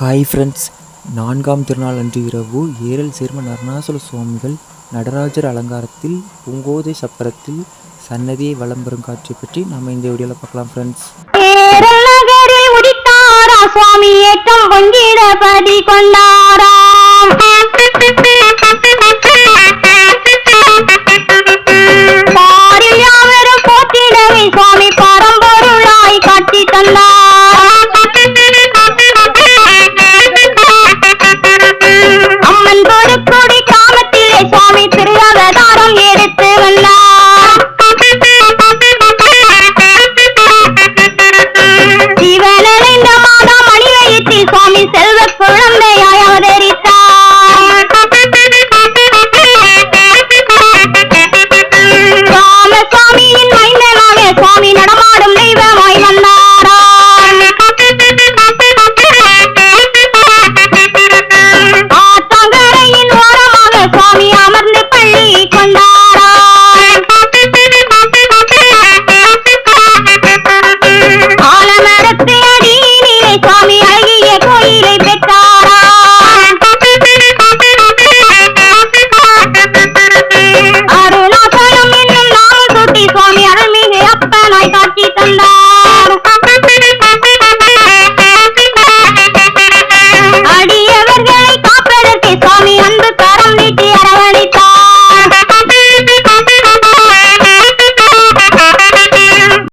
Hi friends. நான்காம் திருநாள் அன்று இரவு ஏரல் சேர்மன் அருணாசல சுவாமிகள் நடராஜர் அலங்காரத்தில் பூங்கோதை சப்பரத்தில் சன்னதியை வலம் பெறும் காட்சி பற்றி நம்ம இந்த வீடியோவில் பார்க்கலாம் ஃப்ரெண்ட்ஸ். ஏரல் நகரில் உதித்தாரா சுவாமி? ஏற்றம் பொங்கிட பதி கொண்டா. பார்த்து